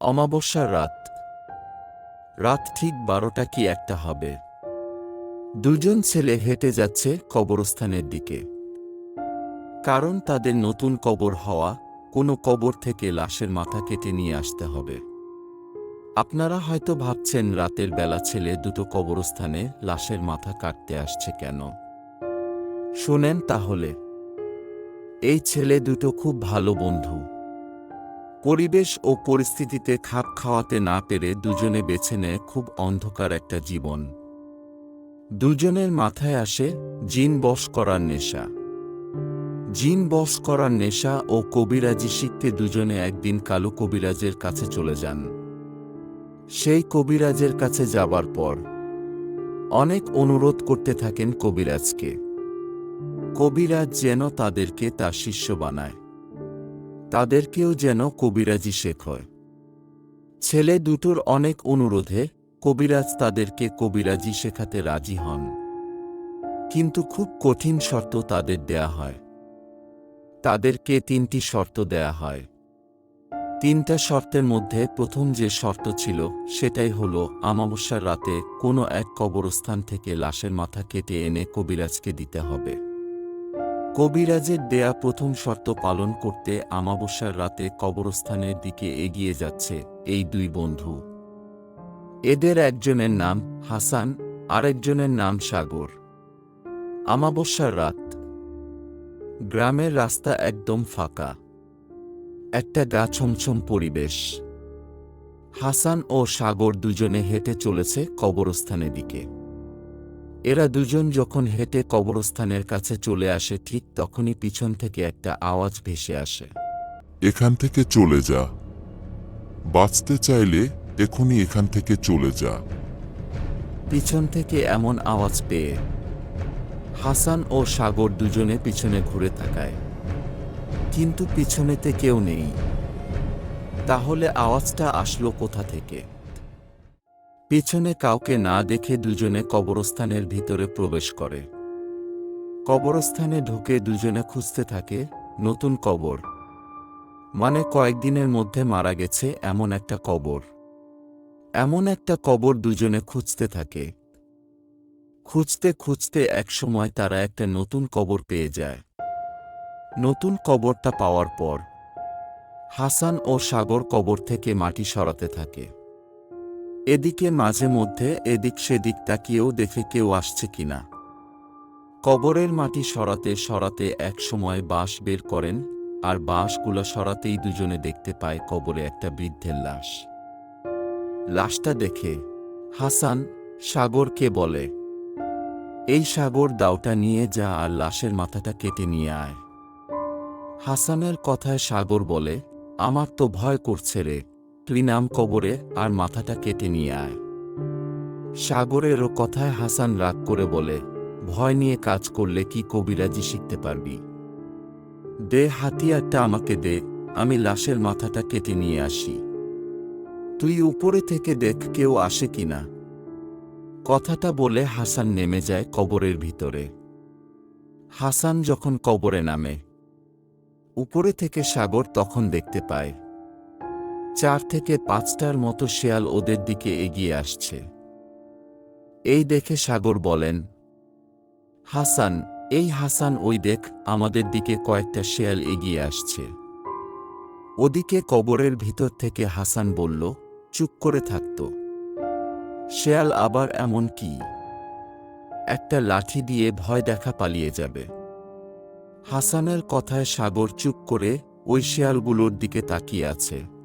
অমাবস্যার রাত। রাত ঠিক বারোটা কি একটা হবে। দুজন ছেলে হেঁটে যাচ্ছে কবরস্থানের দিকে। কারণ তাদের নতুন কবর হওয়া, কোনো কবর থেকে লাশের মাথা কেটে নিয়ে আসতে হবে। আপনারা হয়তো ভাবছেন রাতের বেলা ছেলে দুটো কবরস্থানে লাশের মাথা কাটতে আসছে কেন? শোনেন তাহলে। এই ছেলে দুটো খুব ভালো বন্ধু। পরিবেশ ও পরিস্থিতিতে খাপ খাওয়াতে না পেরে দুজনে বেছে নেয় খুব অন্ধকার একটা জীবন। দুজনের মাথায় আসে জিন বশ করার নেশা। জিন বশ করার নেশা ও কবিরাজি শিখতে দুজনে একদিন কালু কবিরাজের কাছে চলে যান। সেই কবিরাজের কাছে যাবার পর অনেক অনুরোধ করতে থাকেন কবিরাজকে। কবিরাজ যেন তাদেরকে তার শিষ্য বানায়। তাদেরকেও যেন কবিরাজি শেখায় ছেলে দুটোর অনেক অনুরোধে কবিরাজ তাদেরকে কবিরাজি শেখাতে রাজি হন। কিন্তু খুব কঠিন শর্ত তাদের দেয়া হয়। তাদেরকে তিনটি শর্ত দেয়া হয়। তিনটা শর্তের মধ্যে প্রথম যে শর্ত ছিল, সেটাই হল আমাবস্যার রাতে কোনো এক কবরস্থান থেকে লাশের মাথা কেটে এনে কবিরাজকে দিতে হবে। কবিরাজের দেয়া প্রথম শর্ত পালন করতে আমাবস্যার রাতে কবরস্থানের দিকে এগিয়ে যাচ্ছে এই দুই বন্ধু। এদের একজনের নাম হাসান, আরেকজনের নাম সাগর। আমাবস্যার রাত। গ্রামের রাস্তা একদম ফাঁকা। একটা গা ছমছম পরিবেশ। হাসান ও সাগর দুজনে হেঁটে চলেছে কবরস্থানের দিকে। এরা দুজন যখন হেঁটে কবরস্থানের কাছে চলে আসে ঠিক তখনই পিছন থেকে একটা আওয়াজ ভেসে আসে। এখান থেকে চলে যা। বাঁচতে চাইলে এখনই এখান থেকে চলে যা। পিছন থেকে এমন আওয়াজ পেয়ে হাসান ও সাগর দুজনে পিছনে ঘুরে তাকায়। কিন্তু পিছনেতে কেউ নেই। তাহলে আওয়াজটা আসলো কোথা থেকে? পিছনে কাউকে না দেখে দুজনে কবরস্থানের ভিতরে প্রবেশ করে। কবরস্থানে ঢুকে দুজনে খুঁজতে থাকে, নতুন কবর। মানে কয়েকদিনের মধ্যে মারা গেছে এমন একটা কবর। এমন একটা কবর দুজনে খুঁজতে থাকে। খুঁজতে খুঁজতে একসময় তারা একটা নতুন কবর পেয়ে যায়। নতুন কবরটা পাওয়ার পর, হাসান ও সাগর কবর থেকে মাটি সরাতে থাকে। এদিকে মাঝে মধ্যে এদিক সেদিক তাকিয়েও দেখে কেউ আসছে কিনা। কবরের মাটি সরাতে সরাতে একসময় বাঁশ বের করেন, আর বাঁশগুলো সরাতেই দুজনে দেখতে পায় কবরে একটা বৃদ্ধের লাশ। লাশটা দেখে, হাসান সাগরকে বলে? এই সাগর দাওটা নিয়ে যা আর লাশের মাথাটা কেটে নিয়ে আয়। হাসানের কথায় সাগর বলে, আমার তো ভয় করছে রে। তুই নাম কবরে আর মাথাটা কেটে নিয়ে আয়। সাগরেরও কথায় হাসান রাগ করে বলে, ভয় নিয়ে কাজ করলে কি কবিরাজি শিখতে পারবি? দে হাতিয়ারটা আমাকে দে, আমি লাশের মাথাটা কেটে নিয়ে আসি। তুই উপরে থেকে দেখ কেউ আসে কিনা কথাটা বলে হাসান নেমে যায় কবরের ভিতরে। হাসান যখন কবরে নামে, উপরে থেকে সাগর তখন দেখতে পায়। চার থেকে পাঁচটার মতো শেয়াল ওদের দিকে এগিয়ে আসছে। এই দেখে সাগর বলেন, হাসান, এই হাসান ওই দেখ, আমাদের দিকে কয়েকটা শেয়াল এগিয়ে আসছে। ওদিকে কবরের ভিতর থেকে হাসান বলল, চুপ করে থাকত। শেয়াল আবার এমন কি? একটা লাঠি দিয়ে ভয় দেখা পালিয়ে যাবে। হাসানের কথায় সাগর চুপ করে ওই শেয়ালগুলোর দিকে তাকিয়ে আছে।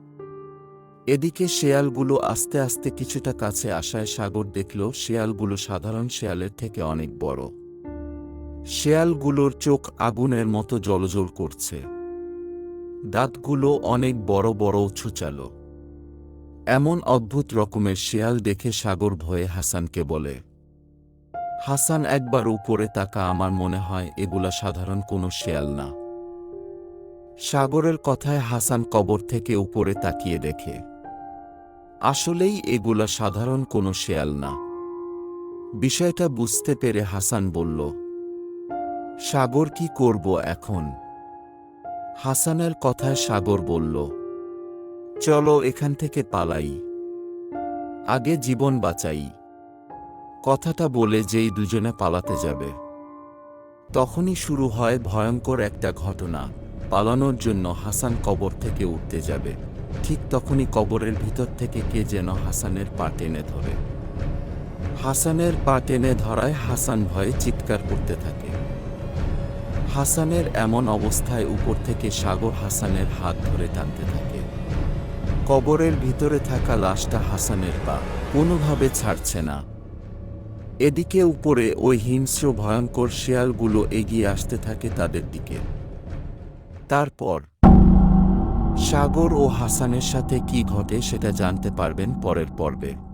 এদিকে শেয়ালগুলো আস্তে আস্তে কিছুটা কাছে আসায় সাগর দেখল শেয়ালগুলো সাধারণ শেয়ালের থেকে অনেক বড়। শেয়ালগুলোর চোখ আগুনের মতো জলজল করছে। দাঁতগুলো অনেক বড় বড় ছুচালো এমন অদ্ভুত রকমের শেয়াল দেখে সাগর ভয়ে হাসানকে বলে, হাসান, একবার উপরে তাকা, আমার মনে হয় এগুলা সাধারণ কোনো শেয়াল না। সাগরের কথায় হাসান কবর থেকে উপরে তাকিয়ে দেখে আসলেই এগুলা সাধারণ কোনো শেয়াল না। বিষয়টা বুঝতে পেরে হাসান বলল, সাগর কি করব এখন? হাসানের কথায় সাগর বলল, চলো এখান থেকে পালাই। আগে জীবন বাঁচাই। কথাটা বলে যেই দুজনে পালাতে যাবে। তখনই শুরু হয় ভয়ঙ্কর একটা ঘটনা, পালানোর জন্য হাসান কবর থেকে উঠতে যাবে। ঠিক তখনই কবরের ভিতর থেকে কে যেন হাসানের পা টেনে ধরে। হাসানের পা টেনে ধরায় হাসান ভয়ে চিৎকার করতে থাকে। হাসানের এমন অবস্থায় উপর থেকে সাগর হাসানের হাত ধরে টানতে থাকে। কবরের ভিতরে থাকা লাশটা হাসানের পা, কোনোভাবে ছাড়ছে না। এদিকে উপরে ওই হিংস্র, ভয়ঙ্কর শেয়ালগুলো এগিয়ে আসতে থাকে তাদের দিকে। তারপর সাগর ও হাসানের সাথে কি ঘটে সেটা জানতে পারবেন পরের পর্বে।